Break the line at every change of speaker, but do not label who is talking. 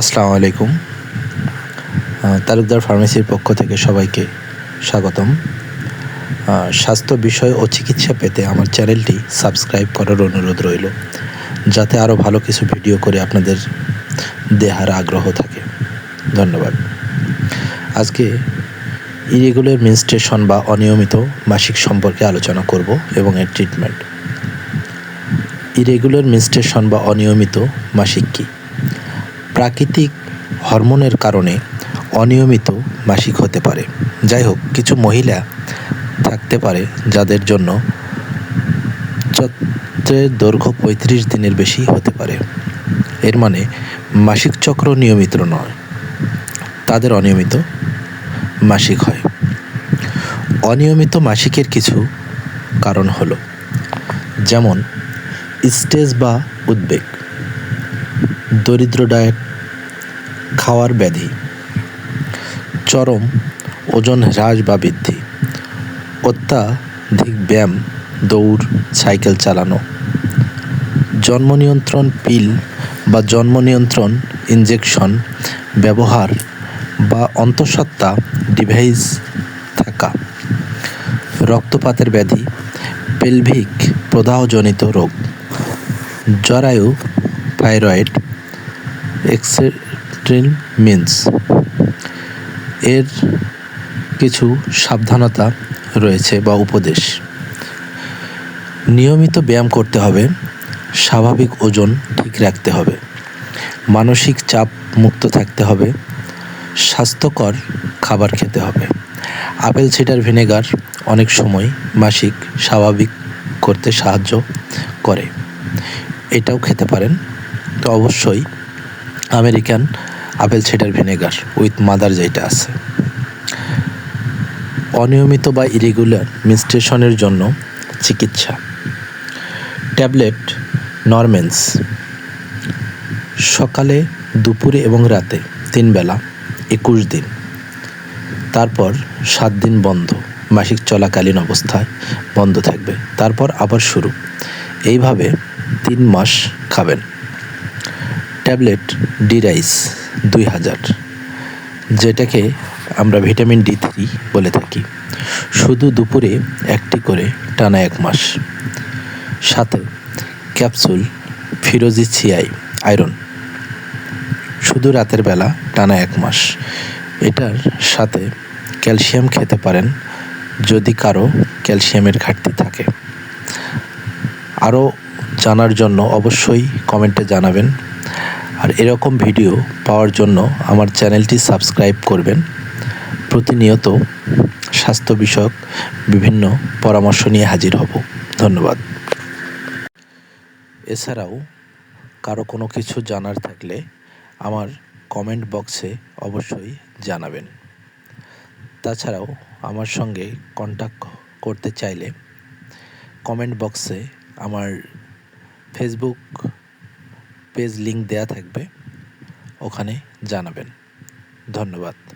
আসসালামু আলাইকুম। তালুকদার ফার্মেসির পক্ষ থেকে সবাইকে স্বাগতম। স্বাস্থ্য বিষয় ও চিকিৎসা পেতে আমার চ্যানেলটি সাবস্ক্রাইব করার অনুরোধ রইল, যাতে আরও ভালো কিছু ভিডিও করে আপনাদের দেহার আগ্রহ থাকে। ধন্যবাদ। আজকে ইরেগুলার মিনস্ট্রেশন বা অনিয়মিত মাসিক সম্পর্কে আলোচনা করব এবং এর ট্রিটমেন্ট। ইরেগুলার মিনস্ট্রেশন বা অনিয়মিত মাসিক কী? প্রাকৃতিক হরমোনের কারণে অনিয়মিত মাসিক হতে পারে। যাই হোক কিছু মহিলা থাকতে পারে যাদের জন্য চক্রের দৈর্ঘ্য পঁয়ত্রিশ দিনের বেশি হতে পারে। এর মানে মাসিক চক্র নিয়মিত নয়, তাদের অনিয়মিত মাসিক হয়। অনিয়মিত মাসিকের কিছু কারণ হলো, যেমন স্টেজ বা উদ্বেগ। দরিদ্র ডায়েট খাওয়ার ব্যাধি। চরম ওজন হ্রাস বা বৃদ্ধি। অত্যাধিক ব্যায়াম, দৌড়, সাইকেল চালানো। জন্ম নিয়ন্ত্রণ পিল বা জন্ম নিয়ন্ত্রণ ইনজেকশন ব্যবহার বা অন্তঃসত্ত্বা ডিভাইস থাকা। রক্তপাতের ব্যাধি, পেলভিক প্রদাহজনিত রোগ। জরায়ু থাইরয়েড এক্সেট্রিন মিন্স এর কিছু সাবধানতা রয়েছে বা উপদেশ। নিয়মিত ব্যায়াম করতে হবে। স্বাভাবিক ওজন ঠিক রাখতে হবে। মানসিক চাপ মুক্ত থাকতে হবে। স্বাস্থ্যকর খাবার খেতে হবে। আপেল, সিডার, ভিনেগার অনেক সময় মাসিক স্বাভাবিক করতে সাহায্য করে। এটাও খেতে পারেন। তো অবশ্যই American apple cider vinegar with mother যেটা আছে। অনিয়মিত বা ইরেগুলার মিনস্ট্রেশনের জন্য চিকিৎসা। ট্যাবলেট নরমেন্স সকালে, দুপুরে এবং রাতে তিন বেলা, একুশ দিন। তারপর সাত দিন বন্ধ। মাসিক চলাকালীন অবস্থায় বন্ধ থাকবে। তারপর আবার শুরু। এইভাবে তিন মাস খাবেন। ট্যাবলেট ডি রাইস দুই হাজার, যেটাকে আমরা ভিটামিন ডি থ্রি বলে থাকি। শুধু দুপুরে একটি করে, টানা এক মাস। সাথে ক্যাপসুল, ফিরোজি ছিয়াই, আয়রন। শুধু রাতের বেলা, টানা এক মাস। এটার সাথে ক্যালসিয়াম খেতে পারেন, যদি কারও ক্যালসিয়ামের ঘাটতি থাকে। আরও জানার জন্য অবশ্যই কমেন্টে জানাবেন। আর এরকম ভিডিও পাওয়ার জন্য আমার চ্যানেলটি সাবস্ক্রাইব করবেন। প্রতিনিয়ত স্বাস্থ্য বিষয়ক বিভিন্ন পরামর্শ নিয়ে হাজির হব। ধন্যবাদ। এছাড়াও কারও কোনো কিছু জানার থাকলে আমার কমেন্ট বক্সে অবশ্যই জানাবেন। তাছাড়াও আমার সঙ্গে কন্ট্যাক্ট করতে চাইলে কমেন্ট বক্সে আমার ফেসবুক পেজ লিঙ্ক দেয়া থাকবে ওখানে জানাবেন। ধন্যবাদ।